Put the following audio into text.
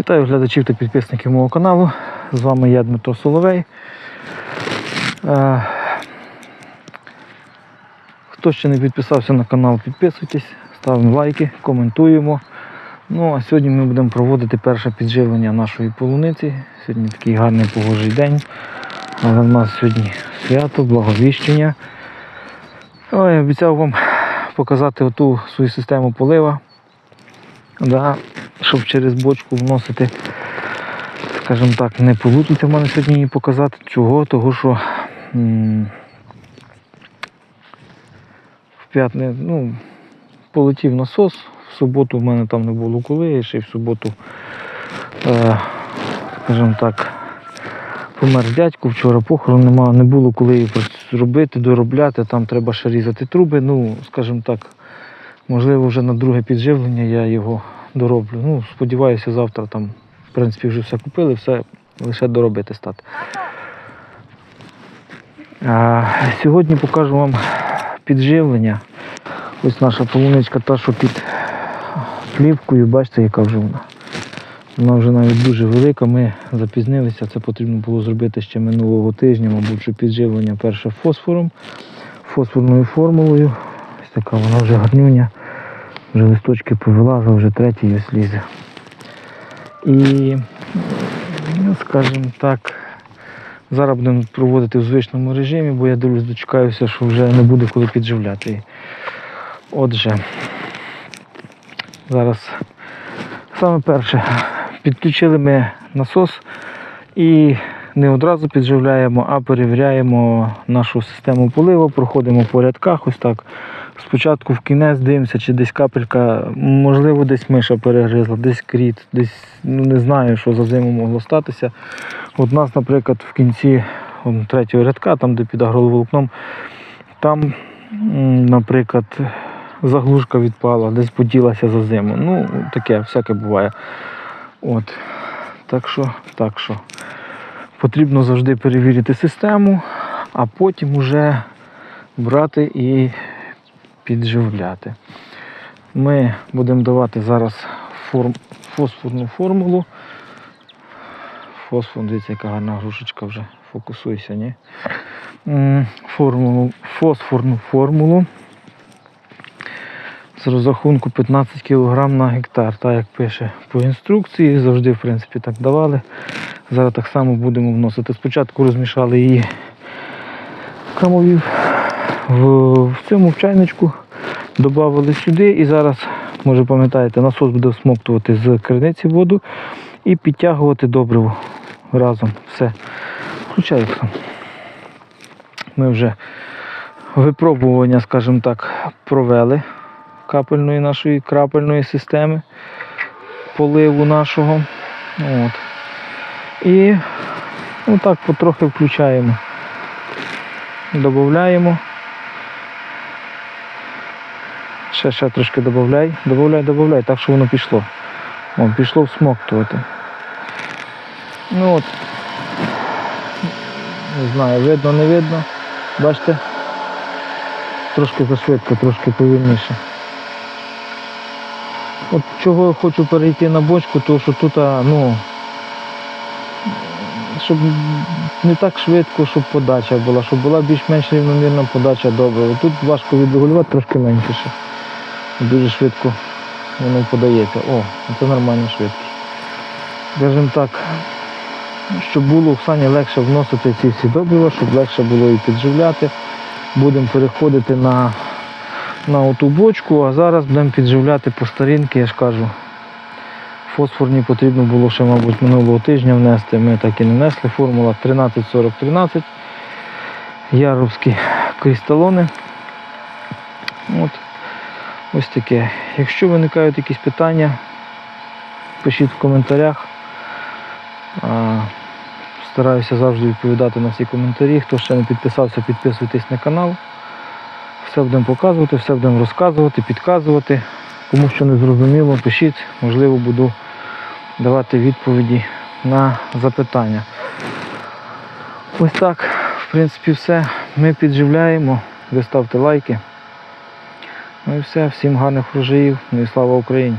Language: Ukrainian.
Вітаю глядачів та підписників мого каналу. З вами я Дмитро Соловей. Е, Хто ще не підписався на канал, підписуйтесь, ставимо лайки, коментуємо. Ну а сьогодні ми будемо проводити перше підживлення нашої полуниці. Сьогодні такий гарний погожий день. Але в нас сьогодні свято, благовіщення. Ой, обіцяв вам показати оту свою систему полива. Да, щоб через бочку вносити, скажімо так, не полутайте в мене сьогодні її показати. Чого? Того що в п'ятницю, ну, полетів насос, в суботу в мене там не було коли, і ще в суботу, е, скажімо так, помер дядько, вчора похорон нема, не було коли її зробити, доробляти, там треба ще різати труби. Ну, скажімо так, можливо, вже на друге підживлення я його дороблю. Ну, сподіваюся, завтра там, в принципі, вже все купили, все лише доробити стати. А, сьогодні покажу вам підживлення. Ось наша полуничка та, що під плівкою, бачите, яка вже вона. Вона вже навіть дуже велика. Ми запізнилися. Це потрібно було зробити ще минулого тижня, мабуть, що підживлення перше фосфором, фосфорною формулою. Ось така вона вже гарнюня. Вже листочки повилазив, вже третій ось лізе. І, ну, скажімо так, зараз будемо проводити в звичному режимі, бо я дивлюсь, дочекаюся, що вже не буде коли підживляти. Отже, зараз саме перше, підключили ми насос і не одразу підживляємо, а перевіряємо нашу систему поливу, проходимо по рядках, ось так. Спочатку в кінець дивимося, чи десь капелька, можливо, десь миша перегризла, десь кріт, десь ну, не знаю, що за зиму могло статися. От нас, наприклад, в кінці он, третього рядка, там де під агроволокном, там, наприклад, заглушка відпала, десь поділася за зиму. Ну, таке, всяке буває. От. Так що, так що. Потрібно завжди перевірити систему, а потім вже брати і підживляти. Ми будемо давати зараз форм, фосфорну формулу. Фосфор, дивіться, яка гарна грушечка вже. Фокусуйся, ні? Формулу, фосфорну формулу з розрахунку 15 кг на гектар, так як пише по інструкції, завжди в принципі так давали. Зараз так само будемо вносити. Спочатку розмішали її в, в цьому в чайничку, додали сюди і зараз, може пам'ятаєте, насос буде всмоктувати з криниці воду і підтягувати добриво разом. Все. Включаю сам. Ми вже випробування, скажімо так, провели капельної нашої крапельної системи поливу нашого. От. І отак потрохи включаємо. Додаємо. Ще ще трошки додай. Додай, додай, так що воно пішло. О, пішло всмоктувати. Ну от. Не знаю, видно, не видно. Бачите? Трошки зашвидко, трошки повільніше. От чого я хочу перейти на бочку, то що тут, ну, щоб не так швидко, щоб подача була, щоб була більш-менш рівномірна подача добре. Тут важко відрегулювати трошки менше. Дуже швидко воно подається. О, це нормальна швидкість. Скажімо так, щоб було в сані легше вносити ці всі добрива, щоб легше було і підживляти. Будемо переходити на на оту бочку, а зараз будемо підживляти по старінки, я ж кажу. Фосфорні потрібно було ще, мабуть, минулого тижня внести. Ми так і не внесли. Формула 134013. Яровські кристалони. От. Ось таке. Якщо виникають якісь питання, пишіть в коментарях. Стараюся завжди відповідати на всі коментарі. Хто ще не підписався, підписуйтесь на канал. Все будемо показувати, все будемо розказувати, підказувати. Кому що не зрозуміло, пишіть, можливо, буду давати відповіді на запитання. Ось так, в принципі, все. Ми підживляємо. Ви ставте лайки. Ну і все, всім гарних врожаїв. Ну і слава Україні!